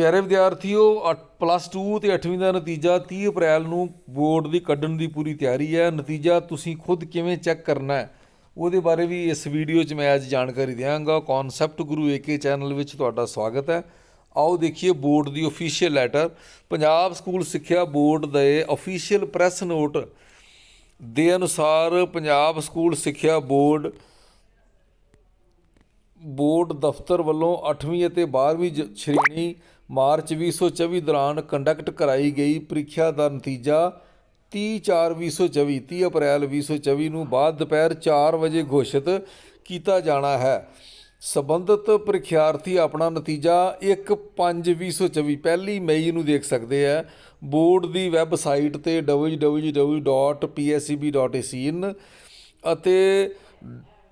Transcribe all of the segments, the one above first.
ਪਿਆਰੇ ਵਿਦਿਆਰਥੀਓ ਪਲੱਸ 2 ਤੇ 8ਵੀਂ ਦਾ ਨਤੀਜਾ 30 ਅਪ੍ਰੈਲ ਨੂੰ ਬੋਰਡ ਦੀ ਕੱਢਣ ਦੀ ਪੂਰੀ ਤਿਆਰੀ ਹੈ। ਨਤੀਜਾ ਤੁਸੀਂ ਖੁਦ ਕਿਵੇਂ ਚੈੱਕ ਕਰਨਾ ਹੈ, ਉਹਦੇ ਬਾਰੇ ਵੀ ਇਸ ਵੀਡੀਓ 'ਚ ਮੈਂ ਅੱਜ ਜਾਣਕਾਰੀ ਦਿਆਂਗਾ। ਕਨਸੈਪਟ ਗੁਰੂ ਏਕੇ ਚੈਨਲ ਵਿੱਚ ਤੁਹਾਡਾ ਸਵਾਗਤ ਹੈ। ਆਓ ਦੇਖੀਏ ਬੋਰਡ ਦੀ ਅਫੀਸ਼ੀਅਲ ਲੈਟਰ ਪੰਜਾਬ ਸਕੂਲ ਸਿੱਖਿਆ ਬੋਰਡ ਦੇ ਅਫੀਸ਼ੀਅਲ ਪ੍ਰੈਸ ਨੋਟ ਦੇ ਅਨੁਸਾਰ ਪੰਜਾਬ ਸਕੂਲ ਸਿੱਖਿਆ ਬੋਰਡ ਬੋਰਡ ਦਫ਼ਤਰ ਵੱਲੋਂ 8ਵੀਂ ਅਤੇ 12ਵੀਂ ਜ- ਸ਼੍ਰੇਣੀ ਮਾਰਚ 2024 ਦੌਰਾਨ ਕੰਡਕਟ ਕਰਾਈ ਗਈ ਪ੍ਰੀਖਿਆ ਦਾ ਨਤੀਜਾ 30/4/2024 30 ਅਪ੍ਰੈਲ 2024 ਨੂੰ ਬਾਅਦ ਦੁਪਹਿਰ 4 ਵਜੇ ਘੋਸ਼ਿਤ ਕੀਤਾ ਜਾਣਾ ਹੈ। ਸਬੰਧਤ ਪ੍ਰੀਖਿਆਰਥੀ ਆਪਣਾ ਨਤੀਜਾ 1/5/2024 ਪਹਿਲੀ ਮਈ ਨੂੰ ਦੇਖ ਸਕਦੇ ਹੈ। ਬੋਰਡ ਦੀ ਵੈਬਸਾਈਟ ਤੇ www.pscb.in ਅਤੇ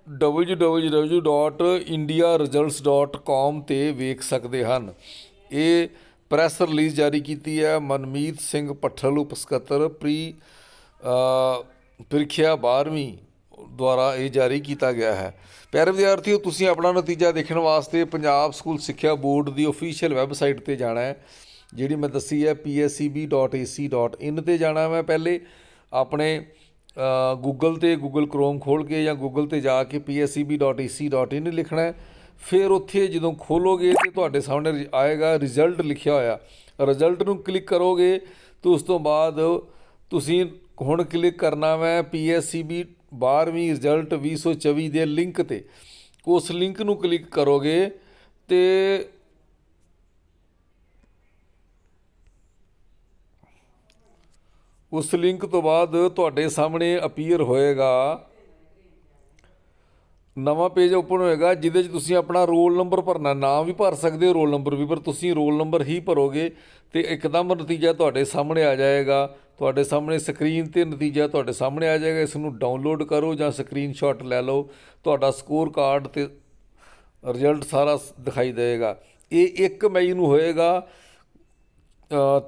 www.indiaresults.com ਤੇ ਵੇਖ ਸਕਦੇ ਹਨ। ਇਹ ਪ੍ਰੈਸ ਰਿਲੀਜ਼ ਜਾਰੀ ਕੀਤੀ ਹੈ ਮਨਮੀਤ ਸਿੰਘ ਪੱਠਲ ਉਪ ਸਕੱਤਰ ਪ੍ਰੀ ਪ੍ਰੀਖਿਆ 12ਵੀਂ ਦੁਆਰਾ ਇਹ ਜਾਰੀ ਕੀਤਾ ਗਿਆ ਹੈ। ਪਿਆਰੇ ਵਿਦਿਆਰਥੀਓ, ਤੁਸੀਂ ਆਪਣਾ ਨਤੀਜਾ ਦੇਖਣ ਵਾਸਤੇ ਪੰਜਾਬ ਸਕੂਲ ਸਿੱਖਿਆ ਬੋਰਡ ਦੀ ਅਫੀਸ਼ੀਅਲ ਵੈਬਸਾਈਟ ਤੇ ਜਾਣਾ ਹੈ, ਜਿਹੜੀ ਮੈਂ ਦੱਸੀ ਹੈ pscb.ac.in ਤੇ ਜਾਣਾ ਮੈਂ ਪਹਿਲੇ ਆਪਣੇ ਗੂਗਲ ਤੇ ਗੂਗਲ ਕ੍ਰੋਮ ਖੋਲ ਕੇ ਜਾਂ ਗੂਗਲ ਤੇ ਜਾ ਕੇ pscb.ac.in ਲਿਖਣਾ ਫਿਰ ਉੱਥੇ ਜਦੋਂ ਖੋਲੋਗੇ ਤੇ ਤੁਹਾਡੇ ਸਾਹਮਣੇ ਰਿ- ਆਏਗਾ ਰਿਜ਼ਲਟ ਲਿਖਿਆ ਹੋਇਆ। ਰਿਜ਼ਲਟ ਨੂੰ ਕਲਿੱਕ ਕਰੋਗੇ ਤਾਂ ਉਸ ਤੋਂ ਬਾਅਦ ਤੁਸੀਂ ਹੁਣ ਕਲਿੱਕ ਕਰਨਾ ਹੈ pscb 12ਵੀਂ ਰਿਜ਼ਲਟ 2024 ਦੇ ਲਿੰਕ ਤੇ। ਉਸ ਲਿੰਕ ਨੂੰ ਕਲਿੱਕ ਕਰੋਗੇ ਤੇ ਉਸ ਲਿੰਕ ਤੋਂ ਬਾਅਦ ਤੁਹਾਡੇ ਸਾਹਮਣੇ ਅਪੀਅਰ ਹੋਏਗਾ। ਨਵਾਂ ਪੇਜ ਓਪਨ ਹੋਏਗਾ, ਜਿਹਦੇ 'ਚ ਤੁਸੀਂ ਆਪਣਾ ਰੋਲ ਨੰਬਰ ਭਰਨਾ, ਨਾਮ ਵੀ ਭਰ ਸਕਦੇ ਹੋ ਰੋਲ ਨੰਬਰ ਵੀ, ਪਰ ਤੁਸੀਂ ਰੋਲ ਨੰਬਰ ਹੀ ਭਰੋਗੇ ਤੇ ਇੱਕਦਮ ਨਤੀਜਾ ਤੁਹਾਡੇ ਸਾਹਮਣੇ ਆ ਜਾਏਗਾ। ਤੁਹਾਡੇ ਸਾਹਮਣੇ ਸਕਰੀਨ ਤੇ ਨਤੀਜਾ ਤੁਹਾਡੇ ਸਾਹਮਣੇ ਆ ਜਾਏਗਾ, ਇਸ ਨੂੰ ਡਾਊਨਲੋਡ ਕਰੋ ਜਾਂ ਸਕਰੀਨਸ਼ਾਟ ਲੈ ਲਓ। ਤੁਹਾਡਾ ਸਕੋਰ ਕਾਰਡ ਤੇ ਰਿਜ਼ਲਟ ਸਾਰਾ ਦਿਖਾਈ ਦੇਵੇਗਾ। ਇਹ 1 ਮਈ ਨੂੰ ਹੋਏਗਾ।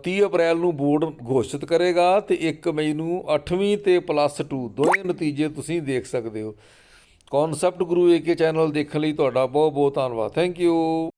30 ਅਪ੍ਰੈਲ ਨੂੰ ਬੋਰਡ ਘੋਸ਼ਿਤ ਕਰੇਗਾ ਤੇ 1 ਮਈ ਨੂੰ 8ਵੀਂ ਤੇ ਪਲੱਸ 2 ਦੋਵੇਂ ਨਤੀਜੇ ਤੁਸੀਂ ਦੇਖ ਸਕਦੇ ਹੋ। ਕਨਸੈਪਟ ਗੁਰੂ ਏਕੇ ਚੈਨਲ ਦੇਖਣ ਲਈ ਤੁਹਾਡਾ ਬਹੁਤ ਬਹੁਤ ਧੰਨਵਾਦ। Thank you.